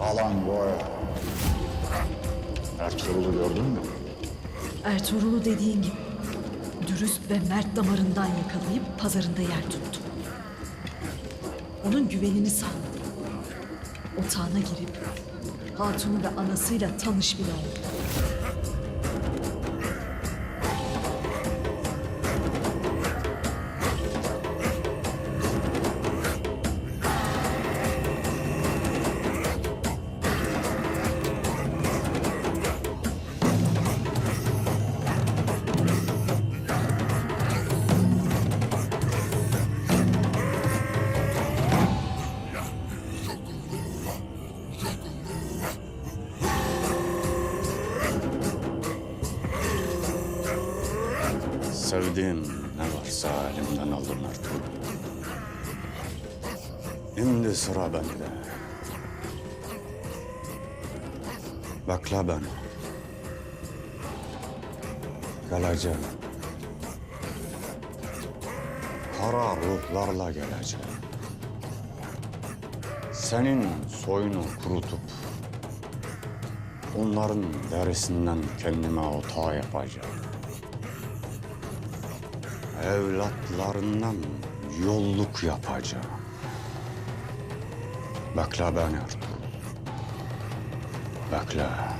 Alan boy. Ertuğrul'u gördün mü? Ertuğrul'u dediğin gibi dürüst ve mert damarından yakalayıp pazarında yer tuttum. Onun güvenini sağladım. Otağına girip hatunu ve anasıyla tanış bile oldum. Sevdiğim ne varsa elimden aldın Ertuğrul. Şimdi sıra bende. Bekle beni. Geleceğim. Kara ruhlarla geleceğim. Senin soyunu kurutup onların derisinden kendime otağı yapacağım evlatlarından yolluk yapacağım. Bekle beni Ertuğrul. Bekle.